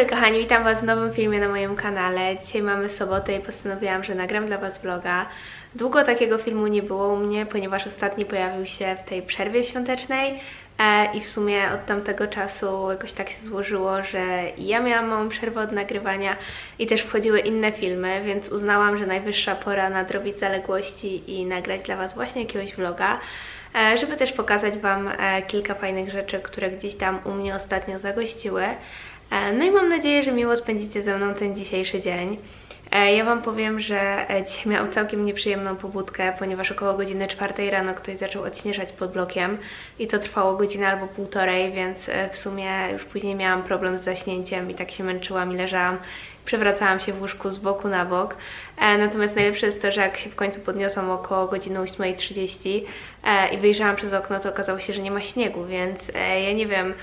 Dobry kochani, witam Was w nowym filmie na moim kanale. Dzisiaj mamy sobotę i postanowiłam, że nagram dla Was vloga. Długo takiego filmu nie było u mnie, ponieważ ostatni pojawił się w tej przerwie świątecznej e, i w sumie od tamtego czasu jakoś tak się złożyło, że ja miałam małą przerwę od nagrywania i też wchodziły inne filmy, więc uznałam, że najwyższa pora nadrobić zaległości i nagrać dla Was właśnie jakiegoś vloga e, żeby też pokazać Wam e, kilka fajnych rzeczy, które gdzieś tam u mnie ostatnio zagościły. E, No i mam nadzieję, że miło spędzicie ze mną ten dzisiejszy dzień. E, Ja Wam powiem, że e, dzisiaj miałam całkiem nieprzyjemną pobudkę, ponieważ około godziny czwartej rano ktoś zaczął odśnieżać pod blokiem i to trwało godzinę albo półtorej, więc w sumie już później miałam problem z zaśnięciem i tak się męczyłam i leżałam. Przewracałam się w łóżku z boku na bok. Natomiast najlepsze jest to, że jak się w końcu podniosłam około godziny 8.30 e, i wyjrzałam przez okno, to okazało się, że nie ma śniegu, więc ja nie wiem,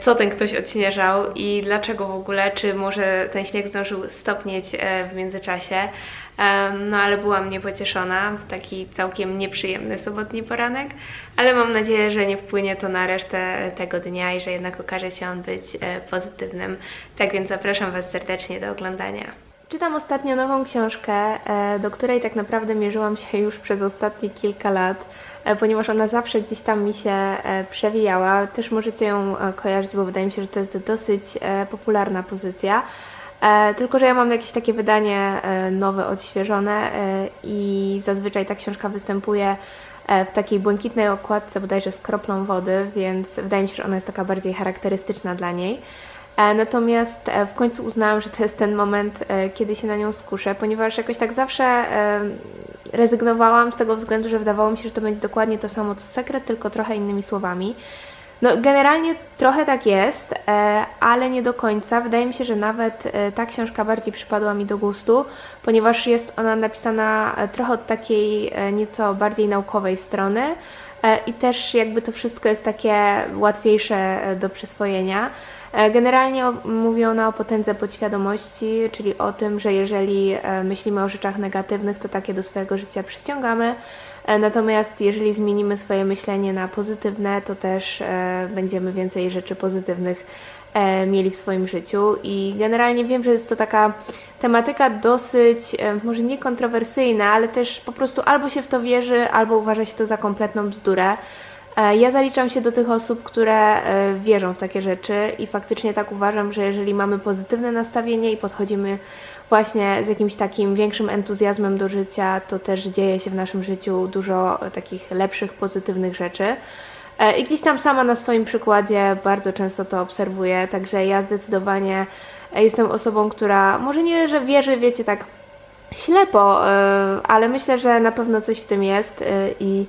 co ten ktoś odśnieżał i dlaczego w ogóle, czy może ten śnieg zdążył stopnieć e, w międzyczasie. No ale byłam niepocieszona, taki całkiem nieprzyjemny sobotni poranek, ale mam nadzieję, że nie wpłynie to na resztę tego dnia i że jednak okaże się on być e, pozytywnym. Tak więc zapraszam Was serdecznie do oglądania. Czytam ostatnio nową książkę, e, do której tak naprawdę mierzyłam się już przez ostatnie kilka lat, e, ponieważ ona zawsze gdzieś tam mi się e, przewijała. Też możecie ją e, kojarzyć, bo wydaje mi się, że to jest dosyć e, popularna pozycja. E, Tylko, że ja mam jakieś takie wydanie e, nowe, odświeżone e, i zazwyczaj ta książka występuje e, w takiej błękitnej okładce, bodajże z kroplą wody, więc wydaje mi się, że ona jest taka bardziej charakterystyczna dla niej. E, Natomiast e, w końcu uznałam, że to jest ten moment, e, kiedy się na nią skuszę, ponieważ jakoś tak zawsze e, rezygnowałam z tego względu, że wydawało mi się, że to będzie dokładnie to samo co sekret, tylko trochę innymi słowami. No, generalnie trochę tak jest, e, ale nie do końca. Wydaje mi się, że nawet e, ta książka bardziej przypadła mi do gustu, ponieważ jest ona napisana e, trochę od takiej nieco bardziej naukowej strony i też jakby to wszystko jest takie łatwiejsze do przyswojenia. E, Generalnie o- mówi ona o potędze podświadomości, czyli o tym, że jeżeli e, myślimy o rzeczach negatywnych, to takie do swojego życia przyciągamy. E, Natomiast jeżeli zmienimy swoje myślenie na pozytywne, to też będziemy więcej rzeczy pozytywnych mieli w swoim życiu. I generalnie wiem, że jest to taka tematyka dosyć, może nie kontrowersyjna, ale też po prostu albo się w to wierzy, albo uważa się to za kompletną bzdurę. E, Ja zaliczam się do tych osób, które e, wierzą w takie rzeczy i faktycznie tak uważam, że jeżeli mamy pozytywne nastawienie i podchodzimy właśnie z jakimś takim większym entuzjazmem do życia, to też dzieje się w naszym życiu dużo takich lepszych, pozytywnych rzeczy. E, I gdzieś tam sama na swoim przykładzie bardzo często to obserwuję, także ja zdecydowanie jestem osobą, która może nie, że wierzy, wiecie, tak ślepo, ale myślę, że na pewno coś w tym jest i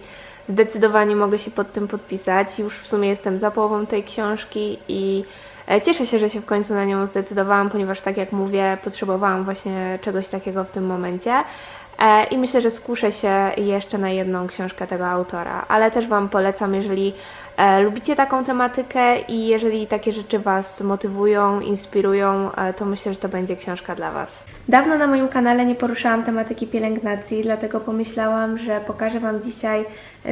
zdecydowanie mogę się pod tym podpisać. Już w sumie jestem za połową tej książki i e, cieszę się, że się w końcu na nią zdecydowałam, ponieważ tak jak mówię, potrzebowałam właśnie czegoś takiego w tym momencie. E, I myślę, że skuszę się jeszcze na jedną książkę tego autora, ale też Wam polecam, jeżeli lubicie taką tematykę i jeżeli takie rzeczy Was motywują, inspirują, e, to myślę, że to będzie książka dla Was. Dawno na moim kanale nie poruszałam tematyki pielęgnacji, dlatego pomyślałam, że pokażę Wam dzisiaj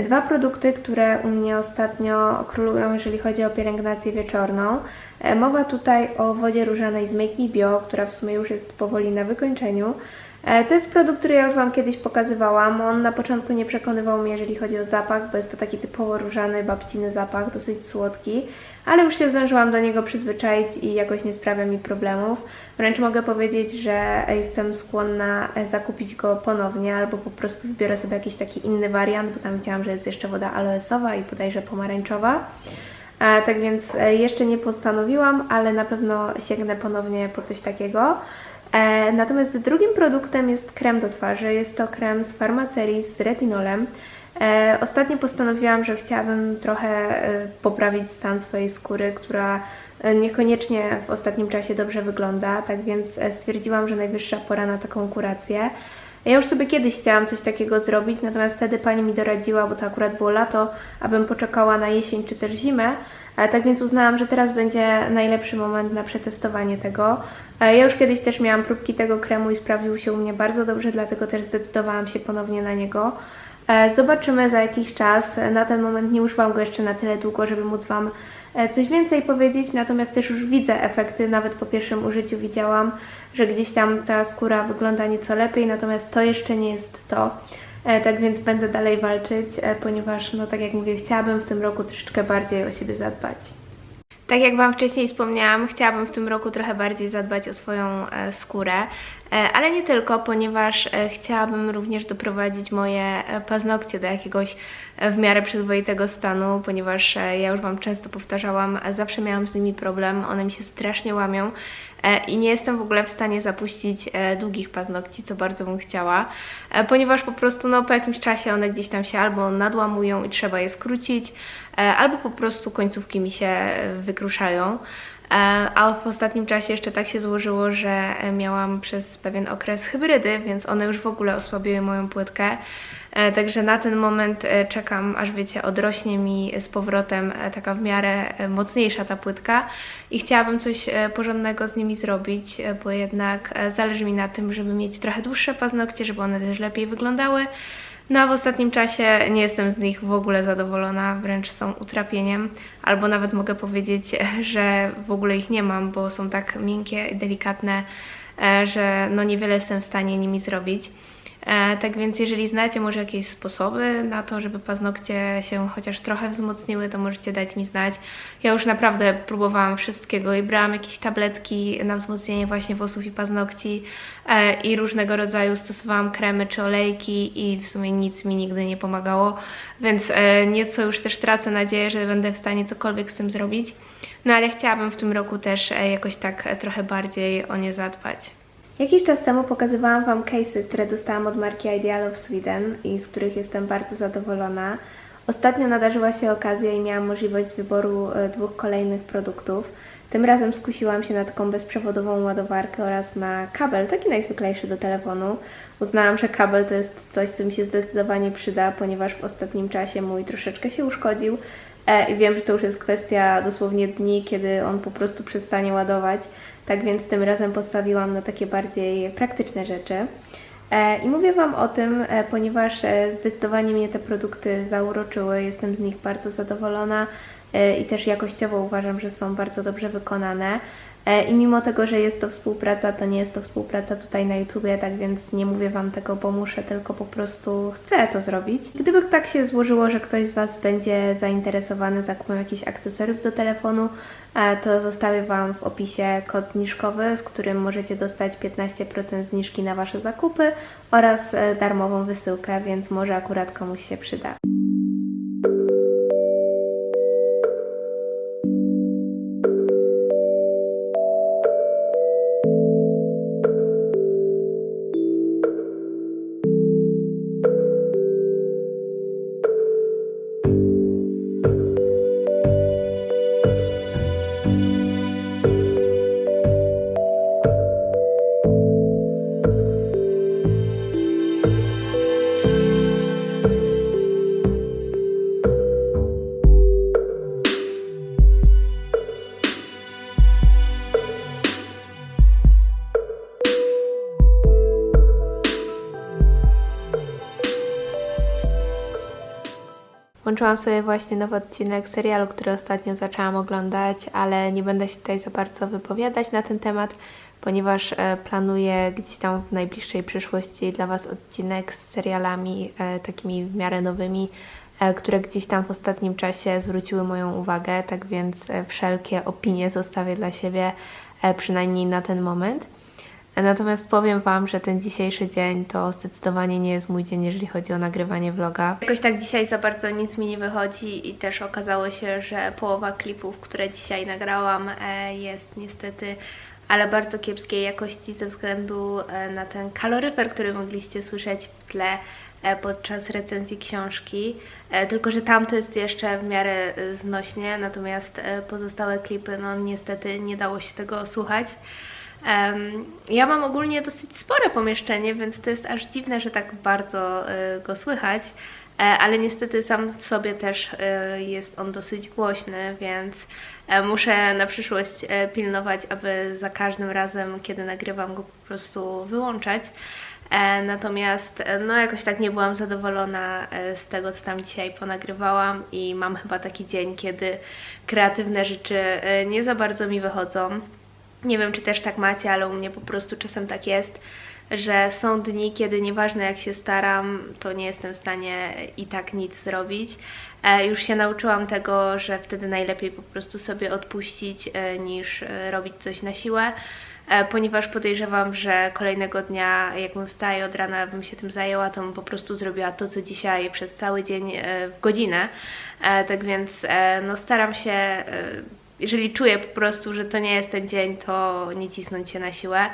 dwa produkty, które u mnie ostatnio królują, jeżeli chodzi o pielęgnację wieczorną. E, Mowa tutaj o wodzie różanej z Make Me Bio, która w sumie już jest powoli na wykończeniu. E, To jest produkt, który ja już Wam kiedyś pokazywałam. On na początku nie przekonywał mnie, jeżeli chodzi o zapach, bo jest to taki typowo różany, babciny zapach, dosyć słodki, ale już się zdążyłam do niego przyzwyczaić i jakoś nie sprawia mi problemów. Wręcz mogę powiedzieć, że jestem skłonna e, zakupić go ponownie, albo po prostu wybiorę sobie jakiś taki inny wariant, bo tam widziałam, że jest jeszcze woda aloesowa i bodajże pomarańczowa. E, Tak więc jeszcze nie postanowiłam, ale na pewno sięgnę ponownie po coś takiego. E, Natomiast drugim produktem jest krem do twarzy. Jest to krem z farmacerii z retinolem. E, Ostatnio postanowiłam, że chciałabym trochę e, poprawić stan swojej skóry, która niekoniecznie w ostatnim czasie dobrze wygląda, tak więc stwierdziłam, że najwyższa pora na taką kurację. Ja już sobie kiedyś chciałam coś takiego zrobić, natomiast wtedy pani mi doradziła, bo to akurat było lato, abym poczekała na jesień czy też zimę. E, Tak więc uznałam, że teraz będzie najlepszy moment na przetestowanie tego. E, Ja już kiedyś też miałam próbki tego kremu i sprawdził się u mnie bardzo dobrze, dlatego też zdecydowałam się ponownie na niego. E, Zobaczymy za jakiś czas. Na ten moment nie używam go jeszcze na tyle długo, żeby móc Wam e, coś więcej powiedzieć, natomiast też już widzę efekty, nawet po pierwszym użyciu widziałam, że gdzieś tam ta skóra wygląda nieco lepiej, natomiast to jeszcze nie jest to. E, Tak więc będę dalej walczyć, e, ponieważ, no tak jak mówię, chciałabym w tym roku troszeczkę bardziej o siebie zadbać. Tak jak Wam wcześniej wspomniałam, chciałabym w tym roku trochę bardziej zadbać o swoją e, skórę, ale nie tylko, ponieważ e, chciałabym również doprowadzić moje e, paznokcie do jakiegoś e, w miarę przyzwoitego stanu, ponieważ e, ja już Wam często powtarzałam, e, zawsze miałam z nimi problem, one mi się strasznie łamią e, i nie jestem w ogóle w stanie zapuścić e, długich paznokci, co bardzo bym chciała, e, ponieważ po prostu no, po jakimś czasie one gdzieś tam się albo nadłamują i trzeba je skrócić, e, albo po prostu końcówki mi się e, wykruszają. E, A w ostatnim czasie jeszcze tak się złożyło, że miałam przez pewien okres hybrydy, więc one już w ogóle osłabiły moją płytkę. E, Także na ten moment e, czekam, aż wiecie, odrośnie mi z powrotem taka w miarę mocniejsza ta płytka i chciałabym coś porządnego z nimi zrobić, bo jednak zależy mi na tym, żeby mieć trochę dłuższe paznokcie, żeby one też lepiej wyglądały. No a w ostatnim czasie nie jestem z nich w ogóle zadowolona, wręcz są utrapieniem, albo nawet mogę powiedzieć, że w ogóle ich nie mam, bo są tak miękkie delikatne, e, że no niewiele jestem w stanie nimi zrobić. E, Tak więc jeżeli znacie może jakieś sposoby na to, żeby paznokcie się chociaż trochę wzmocniły, to możecie dać mi znać. Ja już naprawdę próbowałam wszystkiego i brałam jakieś tabletki na wzmocnienie właśnie włosów i paznokci e, i różnego rodzaju stosowałam kremy czy olejki i w sumie nic mi nigdy nie pomagało, więc e, nieco już też tracę nadzieję, że będę w stanie cokolwiek z tym zrobić. No ale chciałabym w tym roku też jakoś tak trochę bardziej o nie zadbać. Jakiś czas temu pokazywałam Wam case'y, które dostałam od marki Ideal of Sweden i z których jestem bardzo zadowolona. Ostatnio nadarzyła się okazja i miałam możliwość wyboru e, dwóch kolejnych produktów. Tym razem skusiłam się na taką bezprzewodową ładowarkę oraz na kabel, taki najzwyklejszy do telefonu. Uznałam, że kabel to jest coś, co mi się zdecydowanie przyda, ponieważ w ostatnim czasie mój troszeczkę się uszkodził i wiem, że to już jest kwestia dosłownie dni, kiedy on po prostu przestanie ładować. Tak więc tym razem postawiłam na takie bardziej praktyczne rzeczy. E, I mówię Wam o tym, e, ponieważ e, zdecydowanie mnie te produkty zauroczyły, jestem z nich bardzo zadowolona e, i też jakościowo uważam, że są bardzo dobrze wykonane. E, I mimo tego, że jest to współpraca, to nie jest to współpraca tutaj na YouTubie, tak więc nie mówię Wam tego, bo muszę, tylko po prostu chcę to zrobić. Gdyby tak się złożyło, że ktoś z Was będzie zainteresowany zakupem jakichś akcesoriów do telefonu, e, to zostawię Wam w opisie kod zniżkowy, z którym możecie dostać 15% zniżki na Wasze zakupy oraz e, darmową wysyłkę, więc może akurat komuś się przyda. Włączyłam sobie właśnie nowy odcinek serialu, który ostatnio zaczęłam oglądać, ale nie będę się tutaj za bardzo wypowiadać na ten temat, ponieważ e, planuję gdzieś tam w najbliższej przyszłości dla Was odcinek z serialami e, takimi w miarę nowymi, e, które gdzieś tam w ostatnim czasie zwróciły moją uwagę, tak więc wszelkie opinie zostawię dla siebie, przynajmniej na ten moment. Natomiast powiem Wam, że ten dzisiejszy dzień to zdecydowanie nie jest mój dzień, jeżeli chodzi o nagrywanie vloga. Jakoś tak dzisiaj za bardzo nic mi nie wychodzi i też okazało się, że połowa klipów, które dzisiaj nagrałam e, jest niestety ale bardzo kiepskiej jakości ze względu e, na ten kaloryfer, który mogliście słyszeć w tle e, podczas recenzji książki. Tylko, że tam to jest jeszcze w miarę znośnie, natomiast pozostałe klipy, no niestety nie dało się tego słuchać. Ja mam ogólnie dosyć spore pomieszczenie, więc to jest aż dziwne, że tak bardzo e, go słychać, e, ale niestety sam w sobie też e, jest on dosyć głośny, więc muszę na przyszłość pilnować, aby za każdym razem, kiedy nagrywam go po prostu wyłączać. Natomiast no jakoś tak nie byłam zadowolona z tego, co tam dzisiaj ponagrywałam i mam chyba taki dzień, kiedy kreatywne rzeczy nie za bardzo mi wychodzą. Nie wiem, czy też tak macie, ale u mnie po prostu czasem tak jest, że są dni, kiedy nieważne jak się staram, to nie jestem w stanie i tak nic zrobić. E, już się nauczyłam tego, że wtedy najlepiej po prostu sobie odpuścić e, niż e, robić coś na siłę, ponieważ podejrzewam, że kolejnego dnia, jak bym wstaje od rana, bym się tym zajęła, to bym po prostu zrobiła to, co dzisiaj przez cały dzień w godzinę. Tak więc no staram się jeżeli czuję po prostu, że to nie jest ten dzień, to nie cisnąć się na siłę.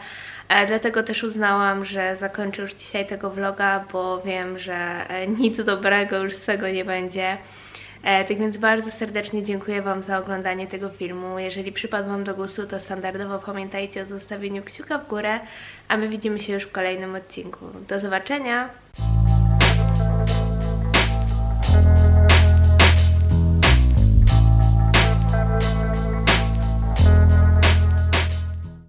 E, dlatego też uznałam, że zakończę już dzisiaj tego vloga, bo wiem, że e, nic dobrego już z tego nie będzie. E, tak więc bardzo serdecznie dziękuję Wam za oglądanie tego filmu. Jeżeli przypadł Wam do gustu, to standardowo pamiętajcie o zostawieniu kciuka w górę, a my widzimy się już w kolejnym odcinku. Do zobaczenia!